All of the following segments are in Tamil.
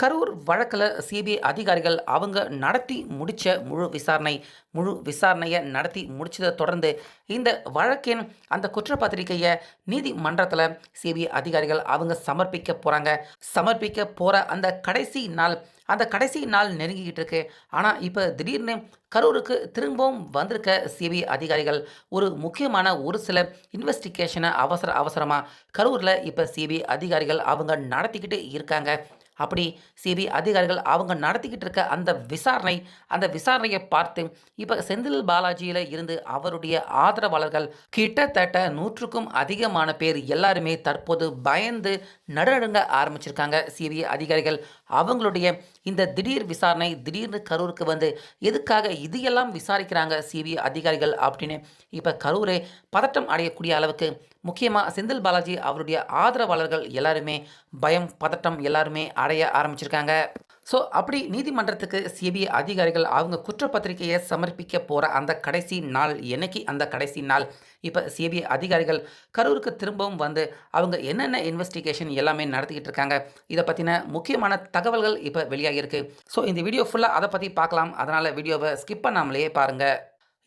கரூர் வழக்கில் சிபிஐ அதிகாரிகள் அவங்க நடத்தி முடித்த முழு விசாரணை முழு விசாரணையை நடத்தி முடிச்சதை தொடர்ந்து இந்த வழக்கின் அந்த குற்றப்பத்திரிகையை நீதிமன்றத்தில் சிபிஐ அதிகாரிகள் அவங்க சமர்ப்பிக்க போகிறாங்க சமர்ப்பிக்க போகிற அந்த கடைசி நாள் அந்த கடைசி நாள் நெருங்கிக்கிட்டு இருக்கு. ஆனால் இப்போ திடீர்னு கரூருக்கு திரும்பவும் வந்திருக்க சிபிஐ அதிகாரிகள் ஒரு முக்கியமான ஒரு சில இன்வெஸ்டிகேஷனை அவசர அவசரமாக கரூரில் இப்போ சிபிஐ அதிகாரிகள் அவங்க நடத்திக்கிட்டு இருக்காங்க. அப்படி சிபிஐ அதிகாரிகள் அவங்க நடத்திக்கிட்டு இருக்க அந்த விசாரணை அந்த விசாரணையை பார்த்து இப்போ செந்தில் பாலாஜியில் இருந்து அவருடைய ஆதரவாளர்கள் கிட்டத்தட்ட நூற்றுக்கும் அதிகமான பேர் எல்லாருமே தற்போது பயந்து நடுநடுங்க ஆரம்பிச்சிருக்காங்க. சிபிஐ அதிகாரிகள் அவங்களுடைய இந்த திடீர் விசாரணை திடீர்னு கரூருக்கு வந்து எதுக்காக இதையெல்லாம் விசாரிக்கிறாங்க சிபிஐ அதிகாரிகள் அப்படின்னு இப்போ கரூரே பதட்டம் அடையக்கூடிய அளவுக்கு முக்கியமாக செந்தில் பாலாஜி அவருடைய ஆதரவாளர்கள் எல்லாருமே பயம் பதட்டம் எல்லாருமே அடைய ஆரம்பிச்சிருக்காங்க. ஸோ அப்படி நீதிமன்றத்துக்கு சிபிஐ அதிகாரிகள் அவங்க குற்றப்பத்திரிகையை சமர்ப்பிக்க போகிற அந்த கடைசி நாள் என்னைக்கு? அந்த கடைசி நாள். இப்போ சிபிஐ அதிகாரிகள் கரூருக்கு திரும்பவும் வந்து அவங்க என்னென்ன இன்வெஸ்டிகேஷன் எல்லாமே நடத்திக்கிட்டு இருக்காங்க. இதை பற்றின முக்கியமான தகவல்கள் இப்போ வெளியாகிருக்கு ஸோ இந்த வீடியோ ஃபுல்லாக அதை பற்றி பார்க்கலாம். அதனால் வீடியோவை ஸ்கிப் பண்ணாமலேயே பாருங்கள்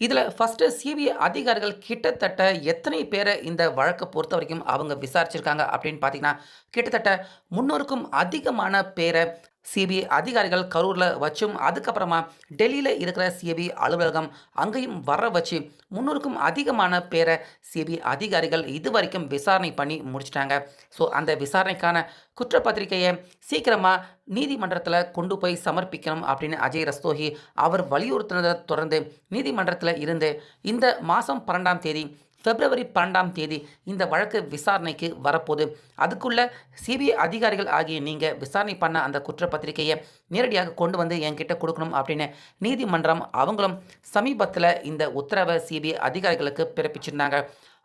இதில் ஃபஸ்ட்டு சிபிஐ அதிகாரிகள் கிட்டத்தட்ட எத்தனை பேரை இந்த வழக்கை பொறுத்த வரைக்கும் அவங்க விசாரிச்சிருக்காங்க அப்படின்னு பார்த்தீங்கன்னா கிட்டத்தட்ட முன்னூறுக்கும் அதிகமான பேரை சிபிஐ அதிகாரிகள் கரூரில் வச்சும் அதுக்கப்புறமா டெல்லியில் இருக்கிற சிபிஐ அலுவலகம் அங்கேயும் வர வச்சு முன்னூறுக்கும் அதிகமான பேரை சிபிஐ அதிகாரிகள் இது வரைக்கும் விசாரணை பண்ணி முடிச்சிட்டாங்க. ஸோ அந்த விசாரணைக்கான குற்றப்பத்திரிகையை சீக்கிரமாக நீதிமன்றத்தில் கொண்டு போய் சமர்ப்பிக்கணும் அப்படின்னு அஜய் ரஸ்தோகி அவர் வலியுறுத்தினதை தொடர்ந்து நீதிமன்றத்தில் இருந்து இந்த மாதம் பன்னெண்டாம் தேதி பிப்ரவரி பன்னெண்டாம் தேதி இந்த வழக்கு விசாரணைக்கு வரப்போகுது. அதுக்குள்ளே சிபிஐ அதிகாரிகள் ஆகிய நீங்கள் விசாரணை பண்ண அந்த குற்றப்பத்திரிகையை நேரடியாக கொண்டு வந்து என்கிட்ட கொடுக்கணும் அப்படின்னு நீதிமன்றம் அவங்களும் சமீபத்தில் இந்த உத்தரவை சிபிஐ அதிகாரிகளுக்கு பிறப்பிச்சிருந்தாங்க.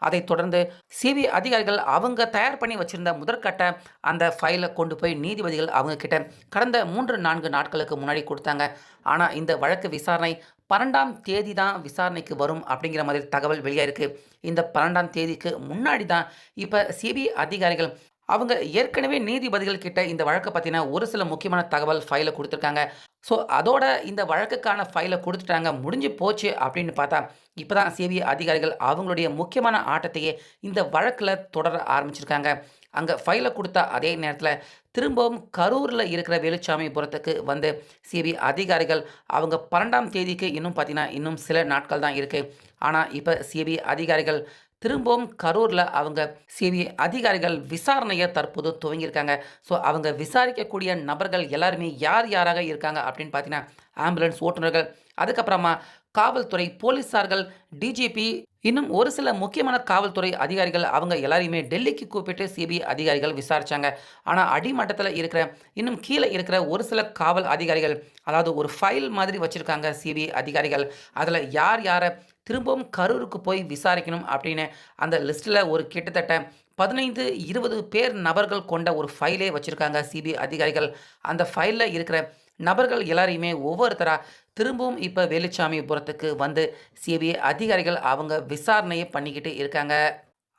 அதைத் தொடர்ந்து சிபிஐ அதிகாரிகள் அவங்க தயார் பண்ணி வச்சிருந்த முதற்கட்ட அந்த ஃபைலை கொண்டு போய் நீதிபதிகள் அவங்க கிட்ட கடந்த மூன்று நான்கு நாட்களுக்கு முன்னாடி கொடுத்தாங்க. ஆனால் இந்த வழக்கு விசாரணை பன்னெண்டாம் தேதி தான் விசாரணைக்கு வரும் அப்படிங்கிற மாதிரி தகவல் வெளியாயிருக்கு. இந்த பன்னெண்டாம் தேதிக்கு முன்னாடி தான் இப்போ சிபிஐ அதிகாரிகள் அவங்க ஏற்கனவே நீதிபதிகள் கிட்ட இந்த வழக்கை பற்றின ஒரு சில முக்கியமான தகவல் ஃபைலை கொடுத்துருக்காங்க. ஸோ அதோட இந்த வழக்குக்கான ஃபைலை கொடுத்துட்டாங்க. முடிஞ்சு போச்சு அப்படின்னு பார்த்தா இப்போ தான் சிபிஐ அதிகாரிகள் அவங்களுடைய முக்கியமான ஆட்டத்தையே இந்த வழக்கில் தொடர ஆரம்பிச்சிருக்காங்க. அங்கே ஃபைலை கொடுத்தா அதே நேரத்தில் திரும்பவும் கரூரில் இருக்கிற வேலுச்சாமிபுரத்துக்கு வந்து சிபிஐ அதிகாரிகள் அவங்க பன்னெண்டாம் தேதிக்கு இன்னும் பார்த்தீங்கன்னா இன்னும் சில நாட்கள் தான் இருக்குது ஆனால் இப்போ சிபிஐ அதிகாரிகள் திரும்பவும் கரூரில் அவங்க சிபிஐ அதிகாரிகள் விசாரணையை தற்போது துவங்கியிருக்காங்க. ஸோ அவங்க விசாரிக்கக்கூடிய நபர்கள் எல்லாருமே யார் யாராக இருக்காங்க அப்படின்னு பார்த்தீங்கன்னா ஆம்புலன்ஸ் ஓட்டுநர்கள். அதுக்கப்புறமா காவல்துறை போலீஸார்கள் டிஜிபி இன்னும் ஒரு சில முக்கியமான காவல்துறை அதிகாரிகள் அவங்க எல்லாரையுமே டெல்லிக்கு கூப்பிட்டு சிபிஐ அதிகாரிகள் விசாரித்தாங்க ஆனால் அடிமட்டத்தில் இருக்கிற இன்னும் கீழே இருக்கிற ஒரு சில காவல் அதிகாரிகள் அதாவது ஒரு ஃபைல் மாதிரி வச்சுருக்காங்க சிபிஐ அதிகாரிகள். அதில் யார் யாரை திரும்பவும் கரூருக்கு போய் விசாரிக்கணும் அப்படின்னு அந்த லிஸ்ட்டில் ஒரு கிட்டத்தட்ட பதினைந்து இருபது பேர் நபர்கள் கொண்ட ஒரு ஃபைலே வச்சுருக்காங்க சிபிஐ அதிகாரிகள். அந்த ஃபைலில் இருக்கிற நபர்கள் எல்லாரையுமே ஒவ்வொருத்தராக திரும்பவும் இப்போ வேலுச்சாமிபுரத்துக்கு வந்து சிபிஐ அதிகாரிகள் அவங்க விசாரணையை பண்ணிக்கிட்டு இருக்காங்க.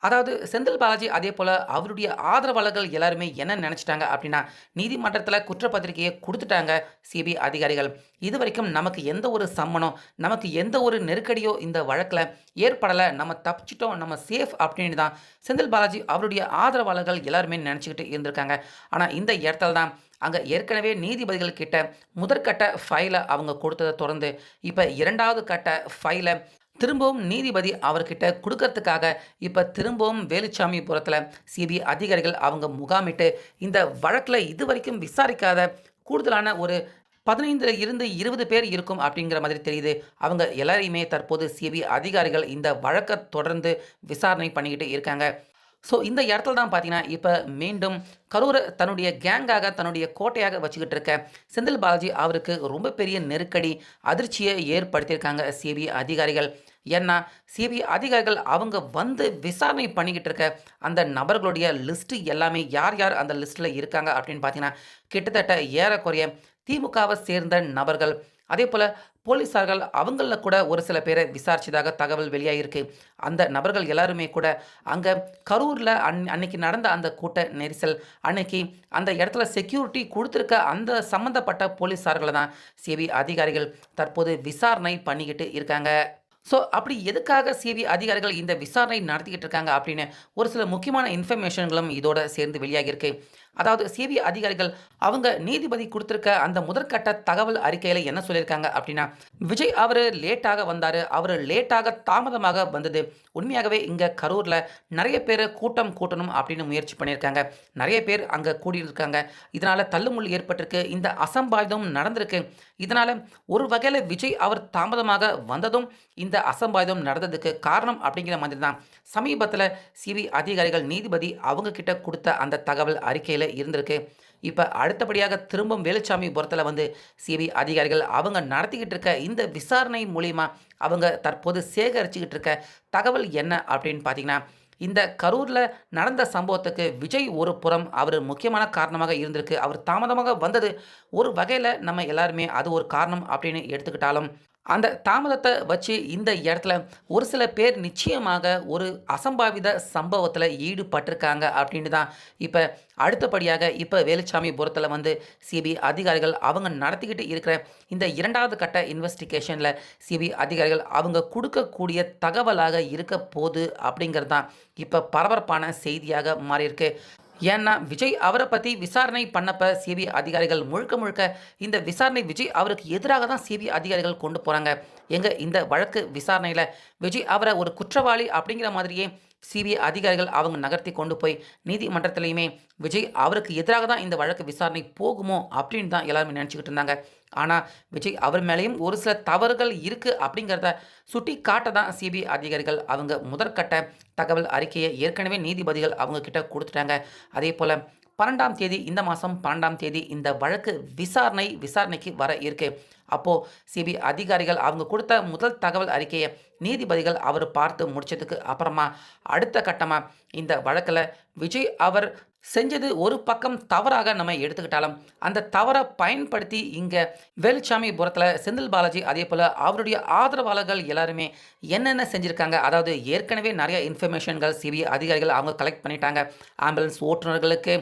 அதாவது செந்தில் பாலாஜி அதே போல் அவருடைய ஆதரவாளர்கள் எல்லாருமே என்ன நினச்சிட்டாங்க அப்படின்னா நீதிமன்றத்தில் குற்றப்பத்திரிகையை கொடுத்துட்டாங்க சிபிஐ அதிகாரிகள். இது வரைக்கும் நமக்கு எந்த ஒரு சம்மனோ நமக்கு எந்த ஒரு நெருக்கடியோ இந்த வழக்கில் ஏற்படலை. நம்ம தப்பிச்சிட்டோம் நம்ம சேஃப் அப்படின்னு தான் செந்தில் பாலாஜி அவருடைய ஆதரவாளர்கள் எல்லாருமே நினச்சிக்கிட்டு இருந்திருக்காங்க. ஆனால் இந்த இடத்துல தான் அங்கே ஏற்கனவே நீதிபதிகள் கிட்ட முதற்கட்ட ஃபைலை அவங்க கொடுத்ததை தொடர்ந்து இப்போ இரண்டாவது கட்ட ஃபைலை திரும்பவும் நீதிபதி அவர்கிட்ட கொடுக்கறதுக்காக இப்போ திரும்பவும் வேலுச்சாமிபுரத்தில் சிபிஐ அதிகாரிகள் அவங்க முகாமிட்டு இந்த வழக்கில் இது வரைக்கும் விசாரிக்காத கூடுதலான ஒரு பதினைந்துல இருந்து இருபது பேர் இருக்கும் அப்படிங்கிற மாதிரி தெரியுது. அவங்க எல்லாரையுமே தற்போது சிபிஐ அதிகாரிகள் இந்த வழக்கை தொடர்ந்து விசாரணை பண்ணிக்கிட்டு இருக்காங்க. ஸோ இந்த இடத்துல தான் பார்த்தீங்கன்னா இப்போ மீண்டும் கரூரை தன்னுடைய கேங்காக தன்னுடைய கோட்டையாக வச்சுக்கிட்டு இருக்க செந்தில் பாலாஜி அவருக்கு ரொம்ப பெரிய நெருக்கடி அதிர்ச்சியை ஏற்படுத்தியிருக்காங்க சிபிஐ அதிகாரிகள். ஏன்னா சிபிஐ அதிகாரிகள் அவங்க வந்து விசாரணை பண்ணிக்கிட்டு இருக்க அந்த நபர்களுடைய லிஸ்ட்டு எல்லாமே யார் யார் அந்த லிஸ்ட்டில் இருக்காங்க அப்படின்னு பார்த்தீங்கன்னா கிட்டத்தட்ட ஏறக்குறைய திமுகவை சேர்ந்த நபர்கள். அதே போல் போலீஸார்கள் அவங்களில் கூட ஒரு சில பேரை விசாரிச்சதாக தகவல் வெளியாகிருக்கு அந்த நபர்கள் எல்லாருமே கூட அங்கே கரூரில் அன் அன்னைக்கு நடந்த அந்த கூட்ட நெரிசல் அன்னைக்கு அந்த இடத்துல செக்யூரிட்டி கொடுத்துருக்க அந்த சம்மந்தப்பட்ட போலீஸார்களை தான் சிபி அதிகாரிகள் தற்போது விசாரணை பண்ணிக்கிட்டு இருக்காங்க. ஸோ அப்படி எதுக்காக சிபி அதிகாரிகள் இந்த விசாரணை நடத்திக்கிட்டு இருக்காங்க அப்படின்னு ஒரு சில முக்கியமான இன்ஃபர்மேஷன்களும் இதோட சேர்ந்து வெளியாகியிருக்கு. அதாவது சிபிஐ அதிகாரிகள் அவங்க நீதிபதி கொடுத்துருக்க அந்த முதற்கட்ட தகவல் அறிக்கையில் என்ன சொல்லியிருக்காங்க அப்படின்னா விஜய் அவர் லேட்டாக வந்தார். அவர் லேட்டாக தாமதமாக வந்தது. உண்மையாகவே இங்கே கரூரில் நிறைய பேர் கூட்டம் கூட்டணும் அப்படின்னு முயற்சி பண்ணியிருக்காங்க. நிறைய பேர் அங்கே கூடியிருக்காங்க. இதனால் தள்ளுமுள் ஏற்பட்டிருக்கு. இந்த அசம்பாவிதம் நடந்திருக்கு. இதனால் ஒரு வகையில் விஜய் அவர் தாமதமாக வந்ததும் இந்த அசம்பாவிதம் நடந்ததுக்கு காரணம் அப்படிங்கிற மாதிரி தான் சமீபத்தில் சிபிஐ அதிகாரிகள் நீதிபதி அவங்க கிட்ட கொடுத்த அந்த தகவல் அறிக்கையில் இருந்திருக்கு. இப்போ அடுத்தபடியாக திரும்பும் வேலுச்சாமிபுரத்தில் வந்து சிபி அதிகாரிகள் அவங்க நடத்திக்கிட்டு இருக்க இந்த விசாரணை மூலிமா அவங்க தற்போது சேகரிச்சுக்கிட்டு இருக்க தகவல் என்ன அப்படின்னு பார்த்தீங்கன்னா இந்த கரூரில் நடந்த சம்பவத்துக்கு விஜய் ஒரு புறம் அவர் முக்கியமான காரணமாக இருந்திருக்கு. அவர் தாமதமாக வந்தது ஒரு வகையில் நம்ம எல்லாருமே அது ஒரு காரணம் அப்படின்னு எடுத்துக்கிட்டாலும் அந்த தாமதத்தை வச்சு இந்த இடத்துல ஒரு சில பேர் நிச்சயமாக ஒரு அசம்பாவித சம்பவத்தில் ஈடுபட்டிருக்காங்க அப்படின்னு தான் இப்போ அடுத்தபடியாக இப்போ வேலுச்சாமிபுரத்தில் வந்து சிபி அதிகாரிகள் அவங்க நடத்திக்கிட்டு இருக்கிற இந்த இரண்டாவது கட்ட இன்வெஸ்டிகேஷனில் சிபி அதிகாரிகள் அவங்க கொடுக்கக்கூடிய தகவலாக இருக்க போகுது அப்படிங்கிறது தான் இப்போ பரபரப்பான செய்தியாக மாறியிருக்கு. ஏன்னா விஜய் அவரை பற்றி விசாரணை பண்ணப்ப சிபிஐ அதிகாரிகள் முழுக்க முழுக்க இந்த விசாரணை விஜய் அவருக்கு எதிராக தான் சிபிஐ அதிகாரிகள் கொண்டு போகிறாங்க எங்கள் இந்த வழக்கு விசாரணையில் விஜய் அவரை ஒரு குற்றவாளி அப்படிங்கிற மாதிரியே சிபிஐ அதிகாரிகள் அவங்க நகர்த்தி கொண்டு போய் நீதிமன்றத்திலையுமே விஜய் அவருக்கு எதிராக தான் இந்த வழக்கு விசாரணை போகுமோ அப்படின்னு தான் எல்லாருமே நினச்சிக்கிட்டு இருந்தாங்க. ஆனால் விஜய் அவர் மேலேயும் ஒரு சில தவறுகள் இருக்குது அப்படிங்கிறத சுட்டி காட்ட தான் சிபிஐ அதிகாரிகள் அவங்க முதற்கட்ட தகவல் அறிக்கையை ஏற்கனவே நீதிபதிகள் அவங்க கிட்ட கொடுத்துட்டாங்க. அதே போல் பன்னெண்டாம் தேதி இந்த மாதம் பன்னெண்டாம் தேதி இந்த வழக்கு விசாரணை விசாரணைக்கு வர இருக்கு. அப்போது சிபி அதிகாரிகள் அவங்க கொடுத்த முதல் தகவல் அறிக்கையை நீதிபதிகள் அவர் பார்த்து முடிச்சதுக்கு அப்புறமா அடுத்த கட்டமாக இந்த வழக்கில் விஜய் அவர் செஞ்சது ஒரு பக்கம் தவறாக நம்ம எடுத்துக்கிட்டாலும் அந்த தவறை பயன்படுத்தி இங்கே வேலுச்சாமிபுரத்தில் செந்தில் பாலாஜி அதே போல் அவருடைய ஆதரவாளர்கள் எல்லாருமே என்னென்ன செஞ்சுருக்காங்க? அதாவது ஏற்கனவே நிறைய இன்ஃபர்மேஷன்கள் சிபிஐ அதிகாரிகள் அவங்க கலெக்ட் பண்ணிட்டாங்க. ஆம்புலன்ஸ் ஓட்டுநர்களுக்கு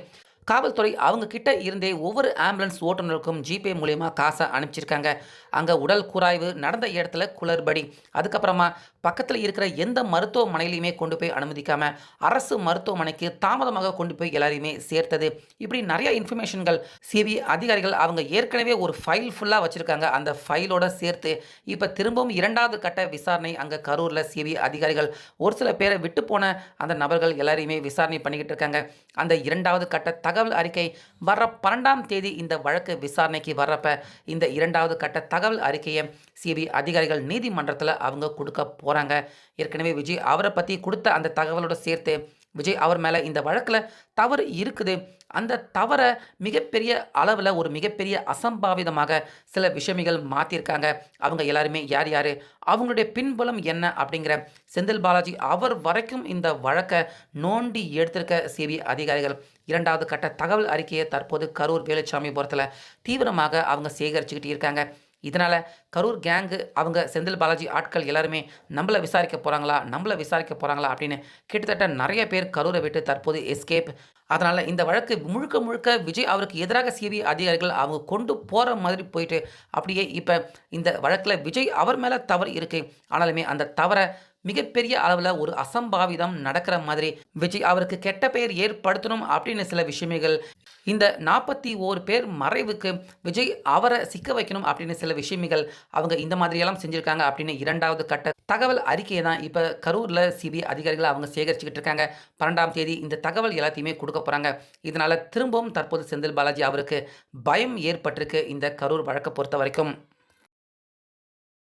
காவல்துறை அவங்க கிட்ட இருந்தே ஒவ்வொரு ஆம்புலன்ஸ் ஓட்டுநருக்கும் ஜிபே மூலயமா காசை அனுப்பிச்சிருக்காங்க. அங்கே உடல் கூராய்வு நடந்த இடத்துல குளறுபடி. அதுக்கப்புறமா பக்கத்தில் இருக்கிற எந்த மருத்துவமனையிலையுமே கொண்டு போய் அனுமதிக்காமல் அரசு மருத்துவமனைக்கு தாமதமாக கொண்டு போய் எல்லாரையுமே சேர்த்தது. இப்படி நிறைய இன்ஃபர்மேஷன்கள் சிபிஐ அதிகாரிகள் அவங்க ஏற்கனவே ஒரு ஃபைல் ஃபுல்லாக வச்சுருக்காங்க. அந்த ஃபைலோட சேர்த்து இப்போ திரும்பவும் இரண்டாவது கட்ட விசாரணை அங்கே கரூரில் சிபிஐ அதிகாரிகள் ஒரு சில பேரை விட்டு போன அந்த நபர்கள் எல்லாரையுமே விசாரணை பண்ணிக்கிட்டு இருக்காங்க. அந்த இரண்டாவது கட்ட தகவல் அறிக்கை வர்ற பன்னெண்டாம் தேதி இந்த வழக்கு விசாரணைக்கு வர்றப்ப இந்த இரண்டாவது கட்ட தகவல் அறிக்கையை சிபிஐ அதிகாரிகள் நீதிமன்றத்தில் அவங்க கொடுக்க போகிறாங்க ஏற்கனவே விஜய் அவரை பற்றி கொடுத்த அந்த தகவலோட சேர்த்து விஜய் அவர் மேலே இந்த வழக்கில் தவறு இருக்குது. அந்த தவறை மிகப்பெரிய அளவில் ஒரு மிகப்பெரிய அசம்பாவிதமாக சில விஷயமிகள் மாற்றிருக்காங்க அவங்க எல்லாருமே யார் யார் அவங்களுடைய பின்புலம் என்ன அப்படிங்கிற செந்தில் பாலாஜி அவர் வரைக்கும் இந்த வழக்கை நோண்டி எடுத்திருக்க சிபிஐ அதிகாரிகள் இரண்டாவது கட்ட தகவல் அறிக்கையை தற்போது கரூர் வேலுச்சாமிபுரத்தில் தீவிரமாக அவங்க சேகரிச்சுக்கிட்டு இருக்காங்க. இதனால் கரூர் கேங்கு அவங்க செந்தில் பாலாஜி ஆட்கள் எல்லாருமே நம்மளை விசாரிக்க போகிறாங்களா நம்மளை விசாரிக்க போகிறாங்களா அப்படின்னு கிட்டத்தட்ட நிறைய பேர் கரூரை விட்டு தற்போது எஸ்கேப் அதனால் இந்த வழக்கு முழுக்க முழுக்க விஜய் அவருக்கு எதிராக சிபிஐ அதிகாரிகள் அவங்க கொண்டு போகிற மாதிரி போயிட்டு அப்படியே இப்போ இந்த வழக்கில் விஜய் அவர் மேலே தவறு இருக்குது ஆனாலுமே அந்த தவறை மிகப்பெரிய அளவில் ஒரு அசம்பாவிதம் நடக்கிற மாதிரி விஜய் அவருக்கு கெட்ட பெயர் ஏற்படுத்தணும் அப்படின்னு சில விஷயங்கள் இந்த நாற்பத்தி ஓரு பேர் மறைவுக்கு விஜய் அவரை சிக்க வைக்கணும் அப்படின்னு சில விஷயங்கள் அவங்க இந்த மாதிரியெல்லாம் செஞ்சுருக்காங்க அப்படின்னு இரண்டாவது கட்ட தகவல் அறிக்கையை தான் இப்போ கரூரில் சிபிஐ அதிகாரிகள் அவங்க சேகரிச்சுக்கிட்டு இருக்காங்க. பன்னெண்டாம் தேதி இந்த தகவல் எல்லாத்தையுமே கொடுக்க போகிறாங்க இதனால் திரும்பவும் தற்போது செந்தில் பாலாஜி அவருக்கு பயம் ஏற்பட்டிருக்கு இந்த கரூர் வழக்கை பொறுத்த வரைக்கும்.